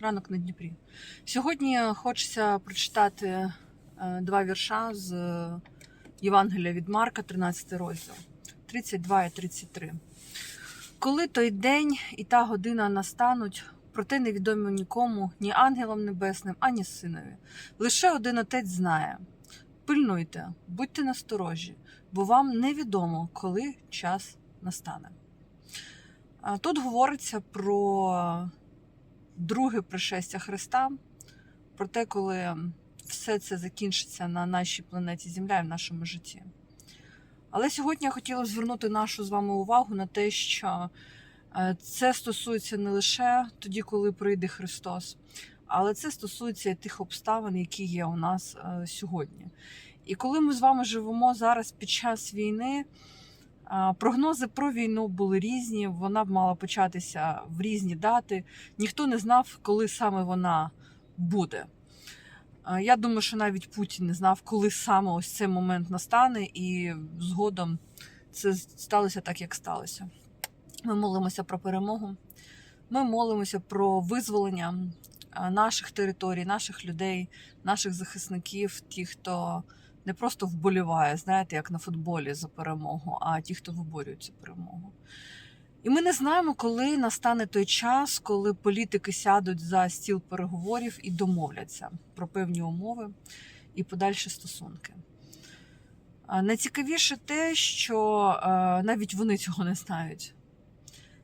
Ранок на Дніпрі. Сьогодні хочеться прочитати е, два вірша з е, Євангелія від Марка, 13 розділ, 32 і 33. Коли той день і та година настануть, проте невідомі нікому, ні ангелам небесним, ані синові. Лише один отець знає. Пильнуйте, будьте насторожі, бо вам невідомо, коли час настане. Тут говориться про друге пришестя Христа, про те, коли все це закінчиться на нашій планеті Земля і в нашому житті. Але сьогодні я хотіла звернути нашу з вами увагу на те, що е, це стосується не лише тоді, коли прийде Христос, але це стосується і тих обставин, які є у нас е, сьогодні. І коли ми з вами живемо зараз під час війни, Прогнози про війну були різні. Вона б мала початися в різні дати. Ніхто не знав, коли саме вона буде. Я думаю, що навіть Путін не знав, коли саме ось цей момент настане, і згодом це сталося так, як сталося. Ми молимося про перемогу. Ми молимося про визволення наших територій, наших людей, наших захисників, ті, хто не просто вболіває, знаєте, як на футболі за перемогу, а ті, хто виборюють цю перемогу. І ми не знаємо, коли настане той час, коли політики сядуть за стіл переговорів і домовляться про певні умови і подальші стосунки. Найцікавіше те, що е, навіть вони цього не знають.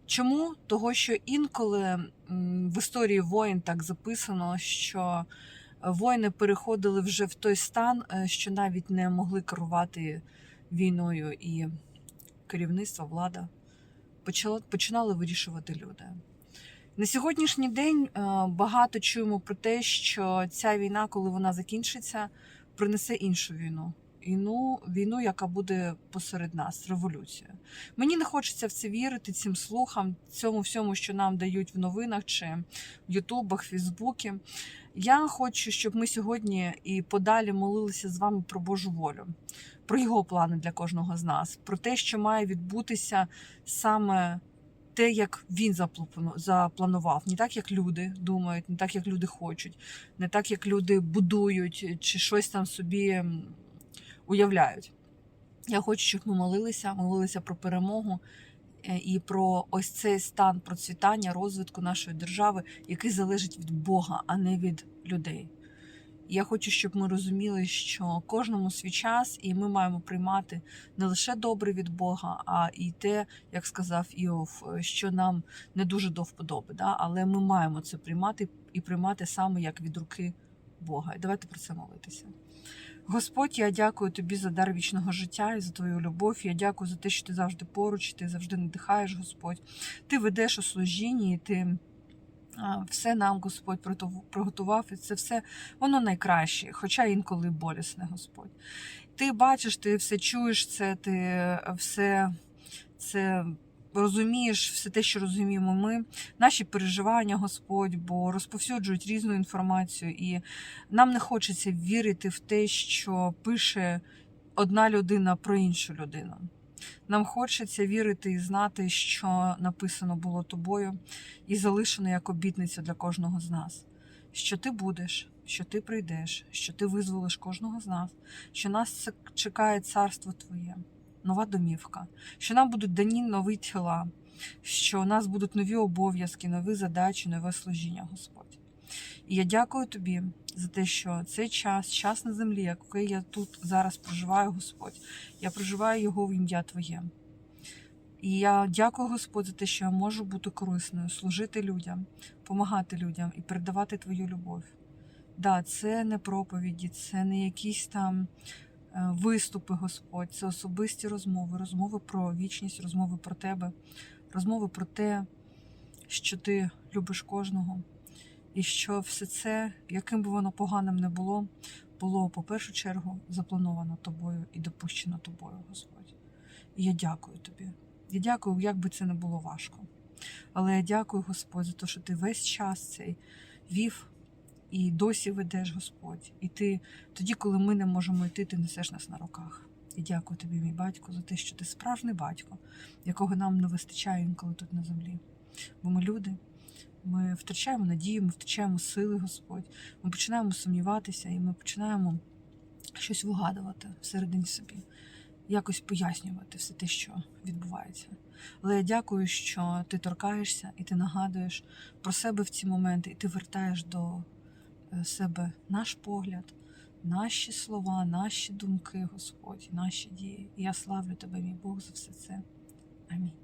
Чому? Того, що інколи в історії воїн так записано, що воїни переходили вже в той стан, е, що навіть не могли керувати війною, і керівництво, влада почала, починали вирішувати люди. На сьогоднішній день е, багато чуємо про те, що ця війна, коли вона закінчиться, принесе іншу війну. Війну, війну, яка буде посеред нас, революція. Мені не хочеться в це вірити, цим слухам, цьому всьому, що нам дають в новинах чи в Ютубах, Фейсбуці. Я хочу, щоб ми сьогодні і подалі молилися з вами про Божу волю, про його плани для кожного з нас, про те, що має відбутися саме те, як він заплану- запланував, не так, як люди думають, не так, як люди хочуть, не так, як люди будують чи щось там собі уявляють. Я хочу, щоб ми молилися, молилися про перемогу е, і про ось цей стан процвітання, розвитку нашої держави, який залежить від Бога, а не від людей. Я хочу, щоб ми розуміли, що кожному свій час, і ми маємо приймати не лише добре від Бога, а і те, як сказав Іов, що нам не дуже до вподоби. Да? Але ми маємо це приймати і приймати саме як від руки Бога. І давайте про це молитися. Господь, я дякую тобі за дар вічного життя і за твою любов. Я дякую за те, що ти завжди поруч, ти завжди надихаєш, Господь. Ти ведеш у служінні, і ти все нам, Господь, приготував, і це все воно найкраще, хоча інколи болісне, Господь. Ти бачиш, ти все чуєш це, ти все це. Розумієш все те, що розуміємо ми, наші переживання, Господь, бо розповсюджують різну інформацію, і нам не хочеться вірити в те, що пише одна людина про іншу людину. Нам хочеться вірити і знати, що написано було тобою, і залишено як обітниця для кожного з нас. Що ти будеш, що ти прийдеш, що ти визволиш кожного з нас, що нас чекає царство Твоє, нова домівка, що нам будуть дані нові тіла, що у нас будуть нові обов'язки, нові задачі, нове служіння, Господь. І я дякую тобі за те, що цей час, час на землі, який я тут зараз проживаю, Господь, я проживаю його в ім'я Твоє. І я дякую, Господь, за те, що я можу бути корисною, служити людям, допомагати людям і передавати Твою любов. Да, це не проповіді, це не якісь там виступи, Господь, це особисті розмови, розмови про вічність, розмови про тебе, розмови про те, що ти любиш кожного. І що все це, яким би воно поганим не було, було по першу чергу заплановано тобою і допущено тобою, Господь. І я дякую тобі. Я дякую, як би це не було важко. Але я дякую, Господь, за те, що ти весь час цей вів і досі ведеш, Господь. І ти тоді, коли ми не можемо йти, ти несеш нас на руках. І дякую тобі, мій батько, за те, що ти справжній батько, якого нам не вистачає інколи тут на землі. Бо ми люди, Ми втрачаємо надію, ми втрачаємо сили, Господь. Ми починаємо сумніватися і ми починаємо щось вигадувати всередині собі, якось пояснювати все те, що відбувається. Але я дякую, що ти торкаєшся і ти нагадуєш про себе в ці моменти, і ти вертаєш до себе наш погляд, наші слова, наші думки, Господь, наші дії. І я славлю тебе, мій Бог, за все це. Амінь.